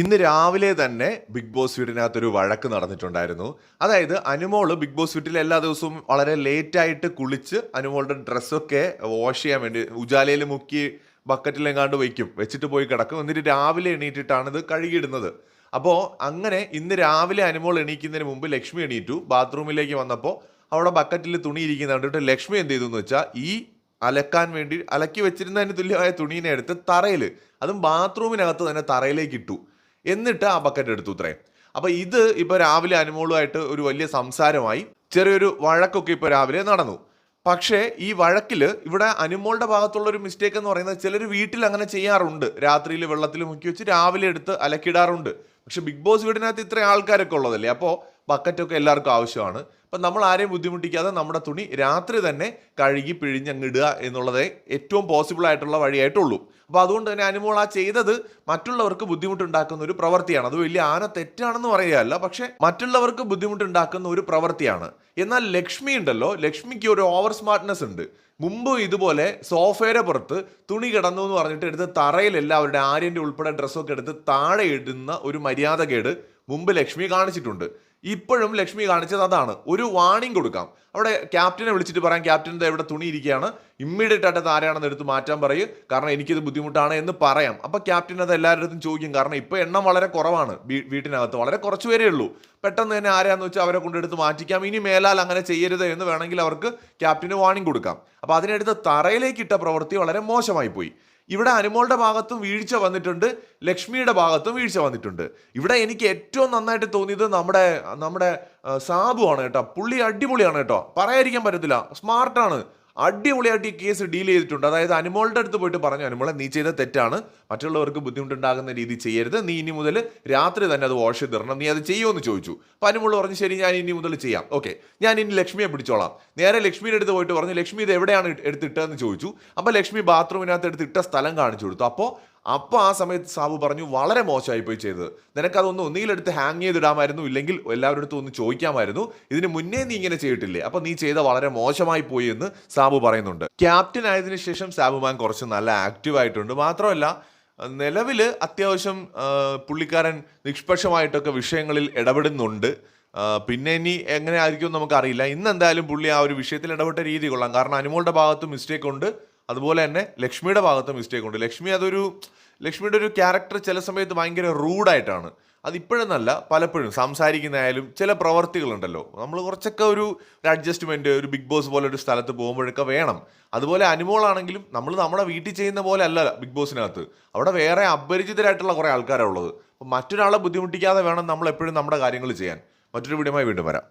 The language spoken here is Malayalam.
ഇന്ന് രാവിലെ തന്നെ ബിഗ് ബോസ് വീടിനകത്ത് ഒരു വഴക്ക് നടന്നിട്ടുണ്ടായിരുന്നു. അതായത് അനുമോൾ ബിഗ് ബോസ് വീട്ടിൽ എല്ലാ ദിവസവും വളരെ ലേറ്റായിട്ട് കുളിച്ച് അനുമോളുടെ ഡ്രസ്സൊക്കെ വാഷ് ചെയ്യാൻ വേണ്ടി ഉജാലയിൽ മുക്കി ബക്കറ്റിലെങ്ങാണ്ട് വയ്ക്കും വെച്ചിട്ട് പോയി കിടക്കും. എന്നിട്ട് രാവിലെ എണീറ്റിട്ടാണ് ഇത് കഴുകിയിടുന്നത്. അപ്പോൾ അങ്ങനെ ഇന്ന് രാവിലെ അനുമോൾ എണീക്കുന്നതിന് മുമ്പ് ലക്ഷ്മി എണീറ്റു. ബാത്റൂമിലേക്ക് വന്നപ്പോൾ അവിടെ ബക്കറ്റിൽ തുണി ഇരിക്കുന്ന കണ്ടിട്ട് ലക്ഷ്മി എന്ത് ചെയ്തു എന്ന് വെച്ചാൽ ഈ അലക്കാൻ വേണ്ടി അലക്കി വെച്ചിരുന്നതിന് തുല്യമായ തുണീനെ എടുത്ത് തറയിൽ അതും ബാത്റൂമിനകത്ത് തന്നെ തറയിലേക്ക് ഇട്ടു. എന്നിട്ട് ആ ബക്കറ്റ് എടുത്തു ഇത്രേ അപ്പൊ ഇത് ഇപ്പൊ രാവിലെ അനുമോളുമായിട്ട് ഒരു വലിയ സംസാരമായി. ചെറിയൊരു വഴക്കൊക്കെ ഇപ്പൊ രാവിലെ നടന്നു. പക്ഷേ ഈ വഴക്കിൽ ഇവിടെ അനുമോളുടെ ഭാഗത്തുള്ള ഒരു മിസ്റ്റേക്ക് എന്ന് പറയുന്നത് ചിലർ വീട്ടിൽ അങ്ങനെ ചെയ്യാറുണ്ട്. രാത്രിയിൽ വെള്ളത്തിൽ മുക്കി വെച്ച് രാവിലെ എടുത്ത് അലക്കിടാറുണ്ട് പക്ഷെ ബിഗ് ബോസ് വീടിനകത്ത് ഇത്ര ആൾക്കാരൊക്കെ ഉള്ളതല്ലേ? അപ്പോൾ ബക്കറ്റൊക്കെ എല്ലാവർക്കും ആവശ്യമാണ്. അപ്പം നമ്മൾ ആരെയും ബുദ്ധിമുട്ടിക്കാതെ നമ്മുടെ തുണി രാത്രി തന്നെ കഴുകി പിഴിഞ്ഞങ്ങിടുക എന്നുള്ളതേ ഏറ്റവും പോസിബിൾ ആയിട്ടുള്ള വഴിയായിട്ടുള്ളൂ. അപ്പോൾ അതുകൊണ്ട് തന്നെ അനുമോൾ ആ ചെയ്തത് മറ്റുള്ളവർക്ക് ബുദ്ധിമുട്ടുണ്ടാക്കുന്ന ഒരു പ്രവൃത്തിയാണ്. അത് വലിയ ആന തെറ്റാണെന്ന് പറയുകയല്ല പക്ഷേ മറ്റുള്ളവർക്ക് ബുദ്ധിമുട്ടുണ്ടാക്കുന്ന ഒരു പ്രവൃത്തിയാണ്. എന്നാൽ ലക്ഷ്മി ഉണ്ടല്ലോ ലക്ഷ്മിക്ക് ഒരു ഓവർ സ്മാർട്ട്നെസ് ഉണ്ട്. മുമ്പ് ഇതുപോലെ സോഫയുടെ പുറത്ത് തുണി കിടന്നു എന്ന് പറഞ്ഞിട്ട് എടുത്ത് തറയിൽ എല്ലാവരുടെ ആര്യന്റെ ഉൾപ്പെടെ ഡ്രസ്സൊക്കെ എടുത്ത് താഴെ ഇടുന്ന ഒരു മര്യാദകേട് മുമ്പ് ലക്ഷ്മി കാണിച്ചിട്ടുണ്ട്. ഇപ്പോഴും ലക്ഷ്മി കാണിച്ചത് അതാണ്. ഒരു വാണിംഗ് കൊടുക്കാം. അവിടെ ക്യാപ്റ്റനെ വിളിച്ചിട്ട് പറയാം ക്യാപ്റ്റന്റെ ഇവിടെ തുണി ഇരിക്കുകയാണ്. ഇമ്മീഡിയറ്റ് ആയിട്ട് ആരാണെന്ന് എടുത്ത് മാറ്റാൻ പറയും. കാരണം എനിക്കിത് ബുദ്ധിമുട്ടാണ് എന്ന് പറയാം. അപ്പോൾ ക്യാപ്റ്റൻ അത് എല്ലാവരുടെ അടുത്തും ചോദിക്കും. കാരണം ഇപ്പോൾ എണ്ണം വളരെ കുറവാണ് വീട്ടിനകത്ത്. വളരെ കുറച്ച് പേരേ ഉള്ളൂ. പെട്ടെന്ന് തന്നെ ആരാന്ന് വെച്ചാൽ അവരെ കൊണ്ടെടുത്ത് മാറ്റിക്കാം. ഇനി മേലാൽ അങ്ങനെ ചെയ്യരുത് എന്ന് വേണമെങ്കിൽ അവർക്ക് ക്യാപ്റ്റന് വാണിംഗ് കൊടുക്കാം. അപ്പോൾ അതിനെടുത്ത് തറയിലേക്ക് ഇട്ട പ്രവൃത്തി വളരെ മോശമായി പോയി. ഇവിടെ അനുമോളുടെ ഭാഗത്തും വീഴ്ച വന്നിട്ടുണ്ട് ലക്ഷ്മിയുടെ ഭാഗത്തും വീഴ്ച വന്നിട്ടുണ്ട്. ഇവിടെ എനിക്ക് ഏറ്റവും നന്നായിട്ട് തോന്നിയത് നമ്മുടെ നമ്മുടെ സാബുവാണ് കേട്ടോ. പുള്ളി അടിപൊളിയാണ് കേട്ടോ. പറയാതിരിക്കാൻ പറ്റത്തില്ല. സ്മാർട്ടാണ് അടിപൊളിയായിട്ട് ഈ കേസ് ഡീൽ ചെയ്തിട്ടുണ്ട്. അതായത് അനുമോളുടെ അടുത്ത് പോയിട്ട് പറഞ്ഞു അനുമോളെ നീ ചെയ്ത തെറ്റാണ്. മറ്റുള്ളവർക്ക് ബുദ്ധിമുട്ടുണ്ടാകുന്ന രീതി ചെയ്യരുത്. നീ ഇനി മുതൽ രാത്രി തന്നെ അത് വാഷ് ചെയ്തിടണം നീ അത് ചെയ്യുമെന്ന് ചോദിച്ചു. അപ്പം അനുമോൾ പറഞ്ഞു ശരി ഞാൻ ഇനി മുതൽ ചെയ്യാം. ഓക്കെ ഞാൻ ഇനി ലക്ഷ്മിയെ പിടിച്ചോളാം. നേരെ ലക്ഷ്മിയുടെ അടുത്ത് പോയിട്ട് പറഞ്ഞു ലക്ഷ്മി ഇത് എവിടെയാണ് എടുത്തിട്ടതെന്ന് ചോദിച്ചു. അപ്പോൾ ലക്ഷ്മി ബാത്റൂമിനകത്ത് എടുത്തിട്ട സ്ഥലം കാണിച്ചു കൊടുത്തു. അപ്പോൾ അപ്പോൾ ആ സമയത്ത് സാബു പറഞ്ഞു വളരെ മോശമായി പോയി ചെയ്തത്. നിനക്കതൊന്ന് ഒന്നിയിലെടുത്ത് ഹാങ് ചെയ്തിടാമായിരുന്നു ഇല്ലെങ്കിൽ എല്ലാവരുടെ അടുത്തും ഒന്ന് ചോദിക്കാമായിരുന്നു. ഇതിന് മുന്നേ നീ ഇങ്ങനെ ചെയ്തിട്ടില്ലേ? അപ്പോൾ നീ ചെയ്ത വളരെ മോശമായി പോയി എന്ന് സാബു പറയുന്നുണ്ട്. ക്യാപ്റ്റൻ ആയതിനു ശേഷം സാബു മാൻ കുറച്ച് നല്ല ആക്റ്റീവ് ആയിട്ടുണ്ട്. മാത്രമല്ല നിലവിൽ അത്യാവശ്യം പുള്ളിക്കാരൻ നിഷ്പക്ഷമായിട്ടൊക്കെ വിഷയങ്ങളിൽ ഇടപെടുന്നുണ്ട്. പിന്നെ ഇനി എങ്ങനെ ആയിരിക്കും നമുക്കറിയില്ല. ഇന്ന് എന്തായാലും പുള്ളി ആ ഒരു വിഷയത്തിൽ ഇടപെട്ട രീതി കൊള്ളാം. കാരണം അനുമോളുടെ ഭാഗത്ത് മിസ്റ്റേക്ക് ഉണ്ട്. അതുപോലെ തന്നെ ലക്ഷ്മിയുടെ ഭാഗത്ത് മിസ്റ്റേക്ക് ഉണ്ട്. ലക്ഷ്മി അതൊരു ലക്ഷ്മിയുടെ ഒരു ക്യാരക്ടർ ചില സമയത്ത് ഭയങ്കര റൂഡായിട്ടാണ് അത് നല്ല പലപ്പോഴും സംസാരിക്കുന്നതായാലും ചില പ്രവർത്തികളുണ്ടല്ലോ. നമ്മൾ കുറച്ചൊക്കെ ഒരു അഡ്ജസ്റ്റ്മെന്റ് ഒരു ബിഗ് ബോസ് പോലെ ഒരു സ്ഥലത്ത് പോകുമ്പോഴൊക്കെ വേണം. അതുപോലെ അനുമോളാണെങ്കിലും നമ്മൾ നമ്മുടെ വീട്ടിൽ ചെയ്യുന്ന പോലെ അല്ല ബിഗ് ബോസിനകത്ത് അവിടെ വേറെ അപരിചിതരായിട്ടുള്ള കുറേ ആൾക്കാരാണ് ഉള്ളത്. അപ്പം മറ്റൊരാളെ ബുദ്ധിമുട്ടിക്കാതെ വേണം നമ്മൾ എപ്പോഴും നമ്മുടെ കാര്യങ്ങൾ ചെയ്യാൻ. മറ്റൊരു വീഡിയോമായി വീണ്ടും വരാം.